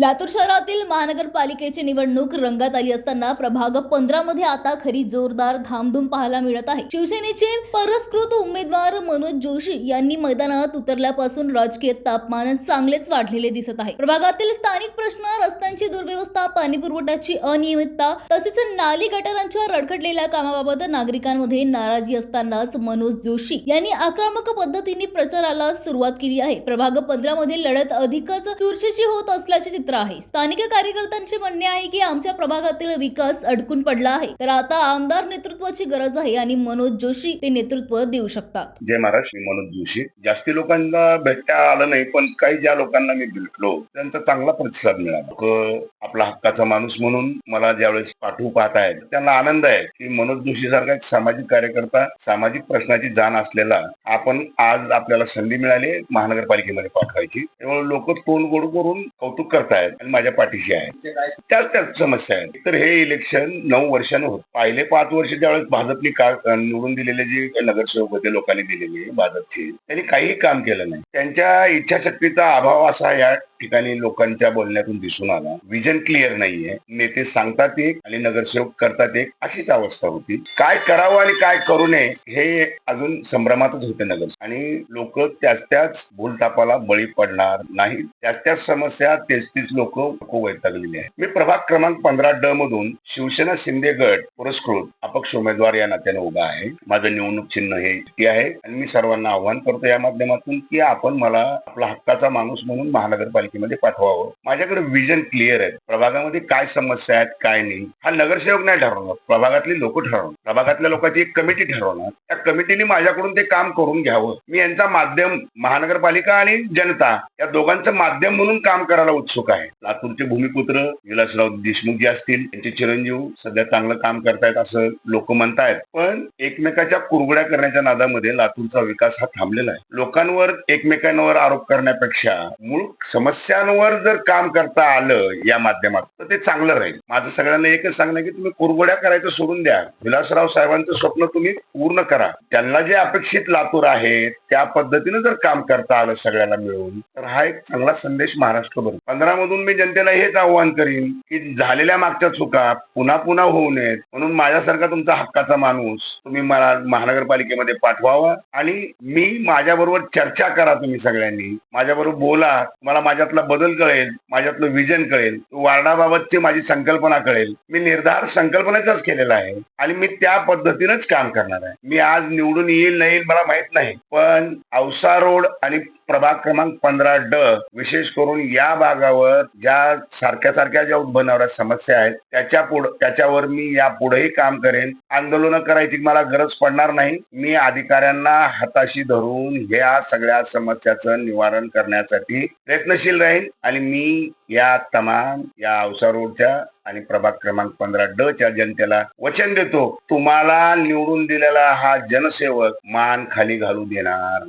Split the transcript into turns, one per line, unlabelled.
लातूर शहरातील महानगरपालिकेची निवडणूक रंगात आली असताना प्रभाग पंधरा मध्ये आता खरी जोरदार धामधूम पाहायला मिळत आहे. शिवसेनेचे परस्कृत उमेदवार मनोज जोशी यांनी मैदानात उतरल्यापासून राजकीय तापमान चांगलेच वाढलेले दिसत आहे. प्रभागातील स्थानिक प्रश्न रस्त्यांची दुर्व्यवस्था पाणी पुरवठ्याची अनियमितता तसेच नाली गटारांच्या रडखडलेल्या कामाबाबत नागरिकांमध्ये नाराजी असतानाच मनोज जोशी यांनी आक्रमक पद्धतीने प्रचाराला सुरुवात केली आहे. प्रभाग पंधरा मध्ये लढत अधिकच चुरशीची होत असल्याचे चित्र आहे. स्थानिक कार्यकर्त्यांचे म्हणणे आहे की आमच्या प्रभागातील विकास अडकून पडला आहे. तर आता आमदार नेतृत्वाची गरज आहे आणि मनोज जोशी ते नेतृत्व देऊ शकतात.
जय महाराष्ट्र मी मनोज जोशी. जास्ती लोकांना भेटता आलं नाही पण काही ज्या लोकांना मी भेटलो त्यांचा चांगला प्रतिसाद मिळाला. आपला हक्काचा माणूस म्हणून मला ज्यावेळेस पाठवू पाहत आहेत त्यांना आनंद आहे की मनोज जोशी सारखा एक सामाजिक कार्यकर्ता सामाजिक प्रश्नाची जाण असलेला आपण आज आपल्याला संधी मिळाली महानगरपालिकेमध्ये पाठवायची. त्यामुळे लोक तोंड गोड करून कौतुक आहेत आणि माझ्या पाठीशी आहे त्याच त्याच समस्या आहेत. तर हे इलेक्शन नऊ वर्षानं होत. पहिले पाच वर्ष ज्यावेळेस भाजपने का निवडून दिलेले जे नगरसेवक होते लोकांनी दिलेले भाजपचे त्यांनी काहीही काम केलं नाही. त्यांच्या इच्छाशक्तीचा अभाव असा या ठिकाणी लोकांच्या बोलण्यातून दिसून आला. विजन क्लिअर नाहीये. नेते सांगतात एक आणि नगरसेवक करतात एक अशीच अवस्था होती. काय करावं आणि काय करू नये हे अजून संभ्रमातच होते नगर. आणि लोक त्याच त्याच भूलतापाला बळी पडणार नाही त्याच त्याच समस्या तेच तीच लोक वैतागलेली आहे मी प्रभाग क्रमांक पंधरा ड मधून शिवसेना शिंदे गट पुरस्कृत अपक्ष उमेदवार या नात्याने उभा आहे. माझं निवडणूक चिन्ह हे आहे. आणि मी सर्वांना आव्हान करतो या माध्यमातून की आपण मला आपला हक्काचा माणूस म्हणून महानगरपालिका महानगरपालिकेमध्ये पाठवावं. माझ्याकडे विजन क्लिअर आहे प्रभागामध्ये काय समस्या आहेत काय नाही हा नगरसेवक नाही ठरवणार. प्रभागातली लोक ठरवणार. प्रभागातल्या लोकांची एक कमिटी ठरवणार. त्या कमिटीने माझ्याकडून ते काम करून घ्यावं. मी यांचा माध्यम महानगरपालिका आणि जनता या दोघांचं माध्यम म्हणून काम करायला उत्सुक आहे. लातूरचे भूमिपुत्र विलासराव देशमुख जे असतील त्यांचे चिरंजीव सध्या चांगलं काम करतायत असं लोक म्हणतायत. पण एकमेकाच्या कुरगड्या करण्याच्या नादामध्ये लातूरचा विकास हा थांबलेला आहे. लोकांवर एकमेकांवर आरोप करण्यापेक्षा मूळ समस्या समस्यांवर जर काम करता आलं या माध्यमात तर ते चांगलं राहील. माझं सगळ्यांना एकच सांगणं की तुम्ही कुरगोड्या करायचं सोडून द्या. विलासराव साहेबांचं स्वप्न तुम्ही पूर्ण करा. त्यांना जे अपेक्षित लातूर आहे त्या पद्धतीनं जर काम करता आलं सगळ्यांना मिळून तर हा एक चांगला संदेश महाराष्ट्र बरोबर पंधरा मधून मी जनतेला हेच आव्हान करीन की झालेल्या मागच्या चुका पुन्हा पुन्हा होऊ नयेत. म्हणून माझ्यासारखा तुमचा हक्काचा माणूस तुम्ही मला महानगरपालिकेमध्ये पाठवावा आणि मी माझ्याबरोबर चर्चा करा तुम्ही सगळ्यांनी. माझ्याबरोबर बोला. मला माझ्यातला बदल कळेल माझ्यातलं विजन कळेल वार्डाबाबतची माझी संकल्पना कळेल. मी निर्धार संकल्पनेचाच केलेला आहे आणि मी त्या पद्धतीनंच काम करणार आहे. मी आज निवडून येईल नाही येईल मला माहीत नाही. पण औसा रोड आणि प्रभाग क्रमांक पंधरा ड विशेष करून या भागावर ज्या सारख्या सारख्या ज्या उद्भवणाऱ्या समस्या आहेत त्याच्या पुढे त्याच्यावर मी या पुढेही काम करेन. आंदोलन करायची मला गरज पडणार नाही. मी अधिकाऱ्यांना हाताशी धरून ह्या सगळ्या समस्याचं निवारण करण्यासाठी प्रयत्नशील राहील आणि मी या तमाम या औसा रोडच्या आणि प्रभाग क्रमांक पंधरा ड च्या जनतेला वचन देतो. तुम्हाला निवडून दिलेला हा जनसेवक मान खाली घालू देणार.